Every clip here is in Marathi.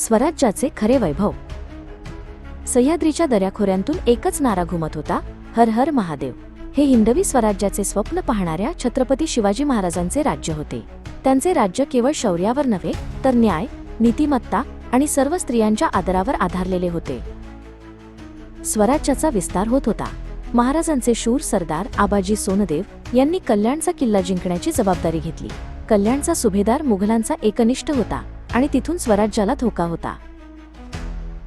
स्वराज्याचे खरे वैभव. सह्याद्रीच्या दऱ्याखोऱ्यांतून एकच नारा घुमत होता हर हर महादेव. हे हिंदवी स्वराज्याचे स्वप्न पाहणाऱ्या छत्रपती शिवाजी महाराजांचे राज्य होते. त्यांचे राज्य केवळ शौर्यावर नव्हे तर न्याय नीतिमत्ता आणि सर्व स्त्रियांच्या आदरावर आधारलेले होते. स्वराज्याचा विस्तार होत होता. महाराजांचे शूर सरदार आबाजी सोनदेव यांनी कल्याणचा किल्ला जिंकण्याची जबाबदारी घेतली. कल्याणचा सुभेदार मुघलांचा एकनिष्ठ होता. आणि तिथून स्वराज्याला धोका होता.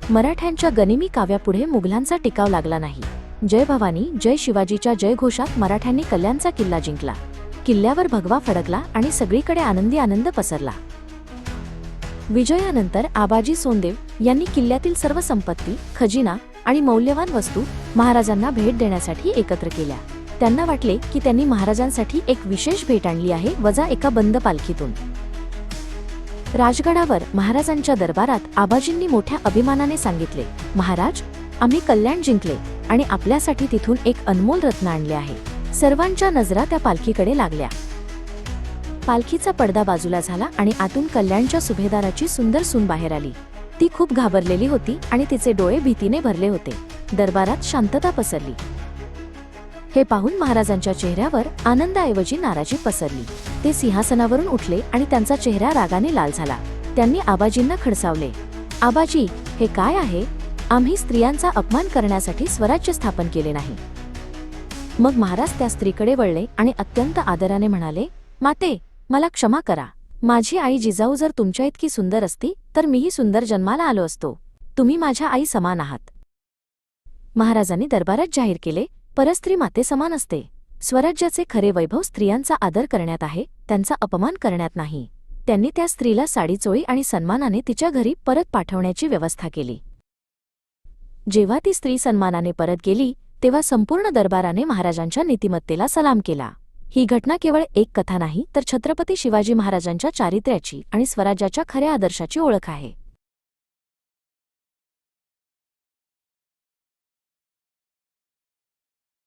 मराठ्यांच्या गनिमी काव्यापुढे मुघलांचा टिकाव लागला नाही. जय भवानी जय शिवाजीच्या जयघोषात मराठ्यांनी कल्याणचा किल्ला जिंकला. किल्ल्यावर भगवा फडकला आणि सगळीकडे आनंदी आनंद पसरला. विजयानंतर आबाजी सोनदेव यांनी किल्ल्यातील सर्व संपत्ती खजिना आणि मौल्यवान वस्तू महाराजांना भेट देण्यासाठी एकत्र केल्या. त्यांना वाटले की त्यांनी महाराजांसाठी एक विशेष भेट आणली आहे वजा एका बंद पालखीतून. राजगडावर महाराजांच्या दरबारात आबाजींनी मोठ्या अभिमानाने सांगितले महाराज आम्ही कल्याण जिंकले आणि आपल्यासाठी तिथून एक अनमोल रत्न आणले आहे. सर्वांच्या नजरा त्या पालखीकडे लागल्या. पालखीचा पडदा बाजूला झाला आणि आतून कल्याणच्या सुभेदाराची सुंदर सून बाहेर आली. ती खूप घाबरलेली होती आणि तिचे डोळे भीतीने भरले होते. दरबारात शांतता पसरली. हे पाहून महाराजांच्या चेहऱ्यावर आनंदाऐवजी नाराजी पसरली. ते सिंहासनावरून उठले आणि त्यांचा चेहरा रागाने लाल झाला. त्यांनी आबाजींना खडसावले आबाजी हे काय आहे? आम्ही स्त्रियांचा अपमान करण्यासाठी स्वराज्य स्थापन केले नाही. मग महाराज त्या स्त्रीकडे वळले आणि अत्यंत आदराने म्हणाले माते मला क्षमा करा. माझी आई जिजाऊ जर तुमच्या इतकी सुंदर असती तर मीही सुंदर जन्माला आलो असतो. तुम्ही माझ्या आई समान आहात. महाराजांनी दरबारात जाहीर केले परस्त्री माते समान असते. स्वराज्याचे खरे वैभव स्त्रियांचा आदर करण्यात आहे त्यांचा अपमान करण्यात नाही. त्यांनी त्या स्त्रीला साडीचोळी आणि सन्मानाने तिच्या घरी परत पाठवण्याची व्यवस्था केली. जेव्हा ती स्त्री सन्मानाने परत गेली तेव्हा संपूर्ण दरबाराने महाराजांच्या नीतिमत्तेला सलाम केला. ही घटना केवळ एक कथा नाही तर छत्रपती शिवाजी महाराजांच्या चारित्र्याची आणि स्वराज्याच्या खऱ्या आदर्शाची ओळख आहे.